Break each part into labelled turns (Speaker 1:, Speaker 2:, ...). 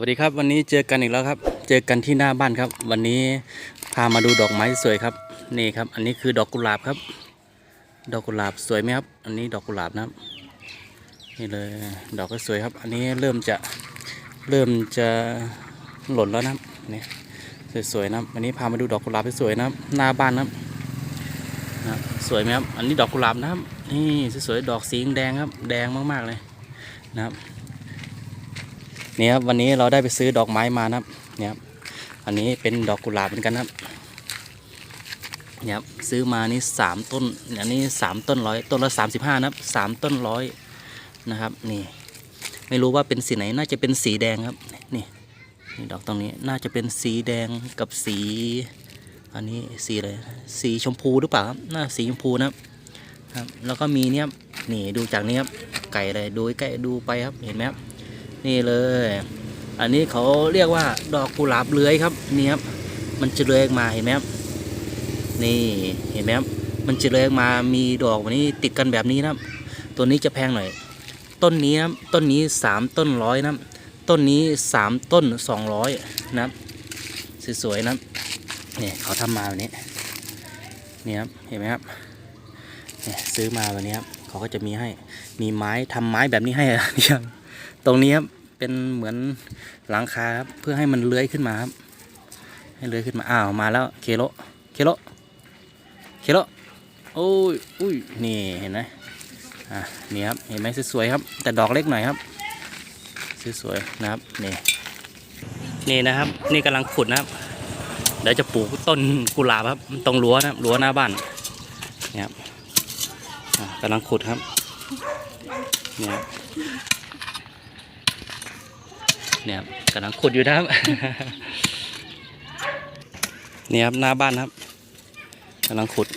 Speaker 1: วัสดีครับ วันนี้เจอกันอีกแล้วครับ เจอกันที่หน้าบ้านครับ วันนี้พามาดูดอกไม้สวยครับ นี่ครับ อันนี้คือดอกกุหลาบครับ ดอกกุหลาบสวยไหมครับ อันนี้ดอกกุหลาบนะครับ นี่เลยดอกก็สวยครับ อันนี้เริ่มจะเริ่มจะหล่นแล้วนะครับนี่สวยๆนะครับวันนี้พามาดูดอกกุหลาบสวยนะครับ หน้าบ้านนะนะครับสวยไหมครับ อันนี้ดอกกุหลาบนะครับ นี่สวยๆดอกสีแดงครับ แดงมากๆเลยนะครับ นี่ครับวันนี้เราได้ไปซื้อดอกไม้มานะครับเนี่ยครับอันนี้เป็นดอกกุหลาบเหมือนกันนะครับเนี่ยครับซื้อมานี่สามต้นอันนี้สามต้นร้อยต้นละสามสิบห้านะครับสามต้นร้อยนะครับ นี่ ไม่รู้ว่าเป็นสีไหนน่าจะเป็นสีแดงครับนี่นี่ดอกตรงนี้น่าจะเป็นสีแดงกับสี อันนี้สีอะไรสีชมพูหรือเปล่าครับน่าสีชมพูนะครับ แล้วก็มีเนี่ยนี่ดูจากนี้ครับไก่อะไรดูใกล้ดูไปครับเห็นไหมครับ นี่เลย อันนี้เขาเรียกว่าดอกกุหลาบเลื้อยครับนี่ครับมันจะเลื้อยออกมาเห็นไหมครับนี่เห็นไหมครับมันจะเลื้อยออกมามีดอกแบบนี้ติดกันแบบนี้นะครับ ตัวนี้จะแพงหน่อย ต้นนี้นะครับต้นนี้สามต้นร้อยนะครับต้นนี้สามต้นสองร้อยนะครับสวยๆนะครับนี่เขาทำมาแบบนี้นี่ครับเห็นไหมครับเนี่ยซื้อมาแบบนี้ครับเขาก็จะมีให้มีไม้ทำไม้แบบนี้ให้อะเนี่ยตรงนี้ครับ เป็นเหมือนหลังคาครับเพื่อให้มันเลื้อยขึ้นมาครับ ให้เลื้อยขึ้นมาอ้าวมาแล้วเคโลเคโลเคโลโอ้ยอุ้ยนี่เห็นไหมอะนี่ครับเห็นไหมสวยๆครับ แต่ดอกเล็กหน่อยครับสวยๆนะครับนี่นี่นะครับนี่กำลังขุดนะครับเดี๋ยวจะปลูกต้นกุหลาบครับตรงรั้วนะรั้วหน้าบ้านนี่ครับกำลังขุดครับนี่ครับ เนี่ยครับกำลังขุดอยู่นะครับเนี่ยครับหน้าบ้านครับกำลังขุด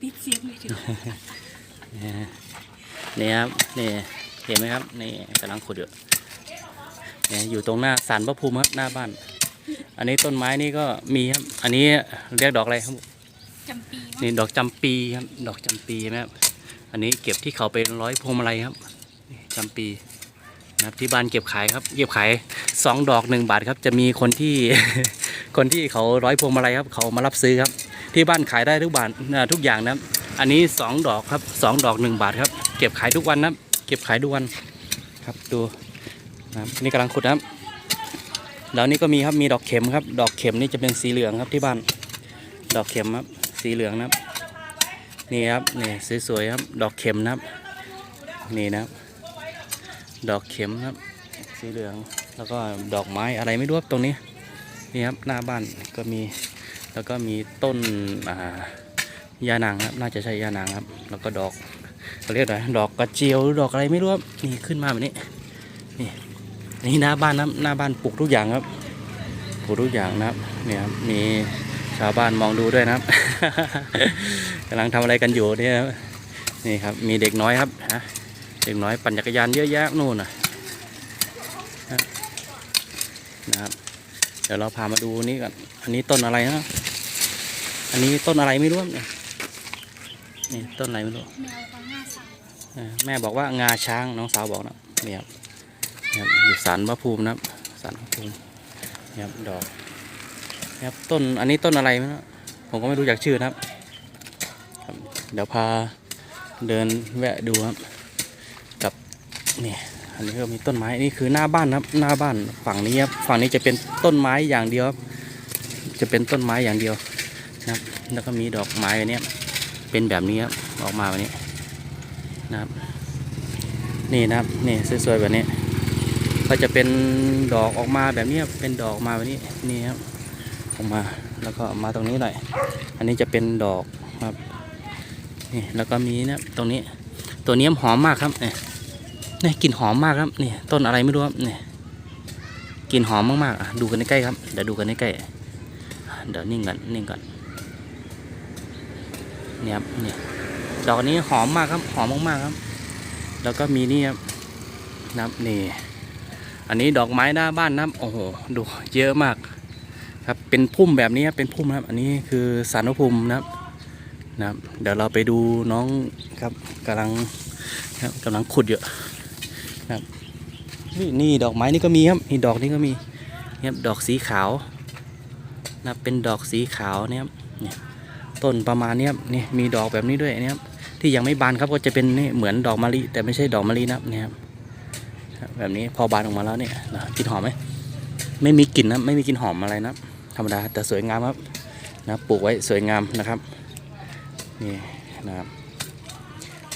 Speaker 2: ปิดเสียงเลยเดี๋ยว
Speaker 1: เนี่ยครับนี่เห็นไหมครับนี่กำลังขุดอยู่เนี่ยอยู่ตรงหน้าสารพระภูมิครับหน้าบ้าน อันนี้ต้นไม้นี่ก็มีครับ อันนี้เรียกดอกอะไรครับ
Speaker 2: จำปีมั้ง
Speaker 1: นี่ดอกจำปีครับ ดอกจำปีใช่ไหมครับ อันนี้เก็บที่เขาไปร้อยพวงมาลัยครับจำปีนะครับที่บ้านเก็บขายครับ เก็บขายสองดอกหนึ่งบาทครับ จะมีคนที่คนที่เขาร้อยพวงมาลัยครับ เขามารับซื้อครับ ที่บ้านขายได้ทุกบาททุกอย่างนะอันนี้สองดอกครับสองดอกหนึ่งบาทครับ เก็บขายทุกวันนะเก็บขายทุกวันครับดูนะนี่กำลังขุดนะครับแล้วนี่ก็มีครับมีดอกเข็มครับ ดอกเข็มนี่จะเป็นสีเหลืองครับที่บ้าน ดอกเข็มครับ สีเหลืองนะครับ นี่ครับนี่สวยๆครับ ดอกเข็มนะครับ นี่นะครับ ดอกเข็มครับ สีเหลืองแล้วก็ดอกไม้อะไรไม่รู้ครับตรงนี้นี่ครับหน้าบ้านก็มีแล้วก็มีต้นอ่ายานางครับน่าจะใช่ยานางครับ แล้วก็ดอกเขาเรียกอะไรดอกกระเจียวหรือดอกอะไรไม่รู้ครับนี่ขึ้นมาแบบนี้นี่นี่หน้าบ้านนะครับหน้าบ้านปลูกทุกอย่างครับปลูกทุกอย่างนะครับเนี่ยครับมี ชาวบ้านมองดูด้วยนะครับกำลังทำอะไรกันอยู่เนี่ยนี่ครับมีเด็กน้อยครับฮะเด็กน้อยปั่นจักรยานเยอะแยะนู่นนะนะครับเดี๋ยวเราพามาดูนี่ก่อนอันนี้ต้นอะไรนะอันนี้ต้นอะไรไม่รู้เนี่ยนี่ต้นอะไรไม่รู้
Speaker 2: แม่
Speaker 1: บอกว่างาช้างน้องสาวบอกนะเนี่ยครับนี่ยครับอยู่สารพระภูมินะครับสารพระภูมิเนี่ยครับดอก ครับต้นอันนี้ต้นอะไรไม่รู้ผมก็ไม่รู้จักชื่อนะครับ เดี๋ยวพาเดินแวะดูครับ กับนี่อันนี้ก็มีต้นไม้นี่คือหน้าบ้านนะครับ หน้าบ้านฝั่งนี้ครับฝั่งนี้จะเป็นต้นไม้อย่างเดียวครับจะเป็นต้นไม้อย่างเดียวนะครับ แล้วก็มีดอกไม้อันนี้เป็นแบบนี้ครับออกมาแบบนี้นะครับ นี่นะครับนี่สวยๆแบบนี้ ก็จะเป็นดอกออกมาแบบนี้เป็นดอกมาแบบนี้นี่ครับ ออกมา แล้วก็มาตรงนี้หน่อย อันนี้จะเป็นดอกครับ นี่แล้วก็มีนะตรงนี้ ตัวนี้หอมมากครับเนี่ยนี่กลิ่นหอมมากครับนี่ต้นอะไรไม่รู้ครับนี่กลิ่นหอมมากๆอะดูกันใกล้ครับเดี๋ยวดูกันใกล้เดี๋ยวนิ่งก่อนนิ่งก่อนนี่ครับนี่ดอกนี้หอมมากครับหอมมากๆครับ แล้วก็มีนี่ครับนับนี่ อันนี้ดอกไม้หน้าบ้านนะโอ้โหดูเยอะมาก ครับเป็นพุ่มแบบนี้เป็นพุ่มครับ อันนี้คือสารพระภูมินะครับนะครับ เดี๋ยวเราไปดูน้องครับกำลังครับกำลังขุดอยู่ครับนี่นี่ดอกไม้นี่ก็มีครับนี่ดอกนี่ก็มีนี่ครับดอกสีขาวนะครับเป็นดอกสีขาวเนี่ยครับเนี่ยต้นประมาณเนี้ยครับนี่มีดอกแบบนี้ด้วยเนี่ยครับที่ยังไม่บานครับก็จะเป็นนี่เหมือนดอกมะลิแต่ไม่ใช่ดอกมะลินะครับเนี่ยครับแบบนี้พอบานออกมาแล้วเนี่ยกลิ่นหอมไหมไม่มีกลิ่นนะไม่มีกลิ่นหอมอะไรนะ ธรรมดาแต่สวยงามครับนะปลูกไว้สวยงามนะครับนี่นะครับ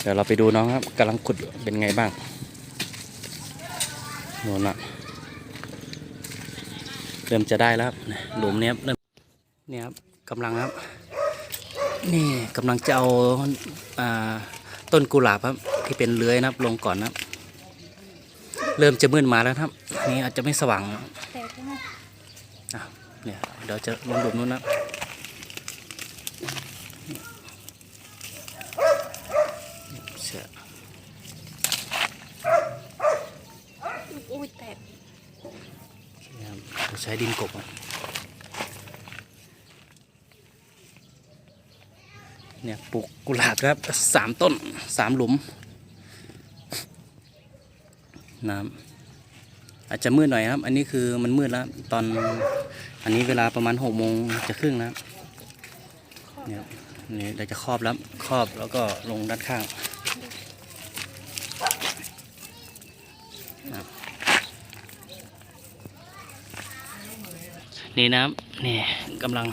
Speaker 1: เดี๋ยวเราไปดูน้องครับกำลังขุดอยู่เป็นไงบ้างโน่นอะเริ่มจะได้แล้วครับหลุมเนี้ยเริ่มเนี่ยครับกำลังครับ นี่กำลังจะเอาอ่าต้นกุหลาบครับ ที่เป็นเลื้อยนะครับ ลงก่อนนะครับ เริ่มจะมืดมาแล้วครับ นี่อาจจะไม่สว่างนะ
Speaker 2: แต่ก็ไม่
Speaker 1: อะ เนี่ยเดี๋ยวจะลงหลุมนู้นนะครับเชื่อ
Speaker 2: อุ้ยแตก
Speaker 1: นะครับเราใช้ดินกบอะเนี่ยปลูกกุหลาบครับสามต้นสามหลุมนะครับ อาจจะมืดหน่อยครับ อันนี้คือมันมืดแล้วตอนอันนี้เวลาประมาณหกโมงจะครึ่งนะครับเนี่ยนี่เราจะครอบแล้วครอบแล้วก็ลงด้านข้างนี่นะครับนี่กำลัง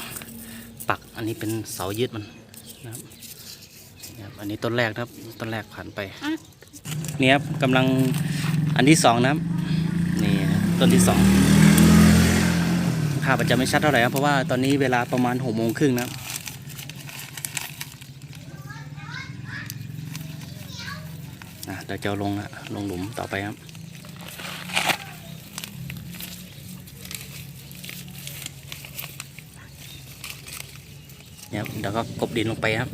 Speaker 1: ปักอันนี้เป็นเสายึดมันนะครับนี่ครับอันนี้ต้นแรกนะครับต้นแรกผ่านไปนี่ครับกำลังอันที่สองนะครับนี่นะ ต้นที่สองภาพอาจจะไม่ชัดเท่าไหร่ครับเพราะว่าตอนนี้เวลาประมาณหกโมงครึ่งนะครับอะเดี๋ยวจะลงละลงหลุมต่อไปครับเนี่ยเดี๋ยวก็กบดินลงไปครับ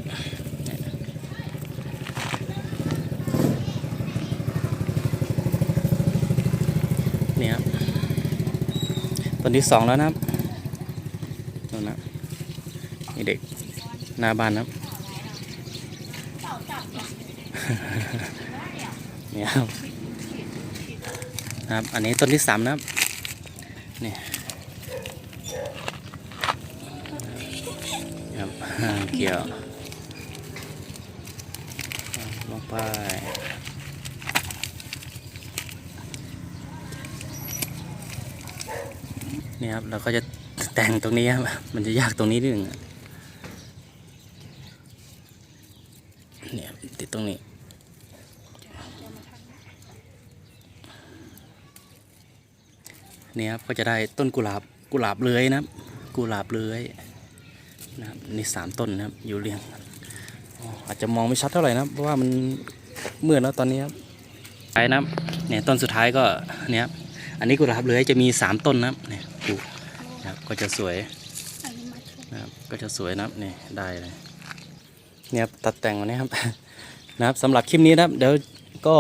Speaker 1: เนี่ยครับ ต้นที่สองแล้วนะครับนู่นนะนี่เด็กหน้าบ้านนะครับเนี่ยครับนะครับ อันนี้ต้นที่สามนะครับนี่ครับเกี่ยวลงไป นี่ครับเราก็จะแต่งตรงนี้ครับ มันจะยากตรงนี้นิดหนึ่งเนี่ยติดตรงนี้เนี่ยครับก็จะได้ต้นกุหลาบกุหลาบเลื้อยนะครับ กุหลาบเลื้อยนะครับนี่สามต้นนะครับอยู่เรียงอาจจะมองไม่ชัดเท่าไหร่นะเพราะว่ามันเมืดแล้วตอนนี้ครับท้ายนะเนี่ยต้นสุดท้ายก็เนี่ยครับอันนี้กุหลาบเลื้อยจะมีสามต้นนะครับเนี่ย นะครับก็จะสวย
Speaker 2: นะ
Speaker 1: ครับก็จะสวยนะครับนี่ได้เลยเนี่ยครับตัดแต่งวันนี้ครับนะครับสำหรับคลิปนี้นะครับ เดี๋ยวก็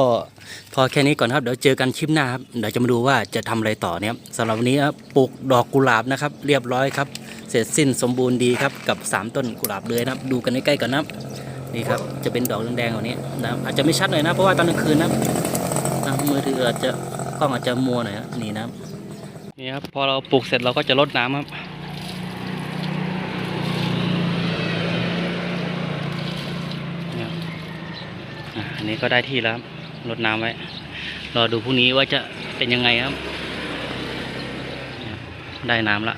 Speaker 1: พอแค่นี้ก่อนครับเดี๋ยวเจอกันคลิปหน้าครับเดี๋ยวจะมาดูว่าจะทำอะไรต่อเนี่ยสำหรับวันนี้ครับปลูกดอกกุหลาบนะครับ เรียบร้อยครับ เสร็จสิ้นสมบูรณ์ดีครับกับ 3 ต้นกุหลาบเลยนะครับ ดูกันใกล้ๆกันนะครับนี่ครับจะเป็นดอกแดงๆแบบนี้นะครับอาจจะไม่ชัดหน่อยนะเพราะว่าตอนกลางคืนนะครับมือถืออาจจะกล้องอาจจะมัวหน่อยนะนี่นะครับ นี่ครับ พอเราปลูกเสร็จเราก็จะรดน้ำครับนี่อันนี้ก็ได้ที่แล้วครับรดน้ำไว้ รอดูพรุ่งนี้ว่าจะเป็นยังไงครับ ได้น้ำละ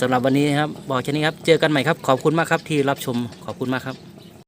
Speaker 1: สำหรับวันนี้ครับ บอกแค่นี้ครับ เจอกันใหม่ครับ ขอบคุณมากครับที่รับชม ขอบคุณมากครับ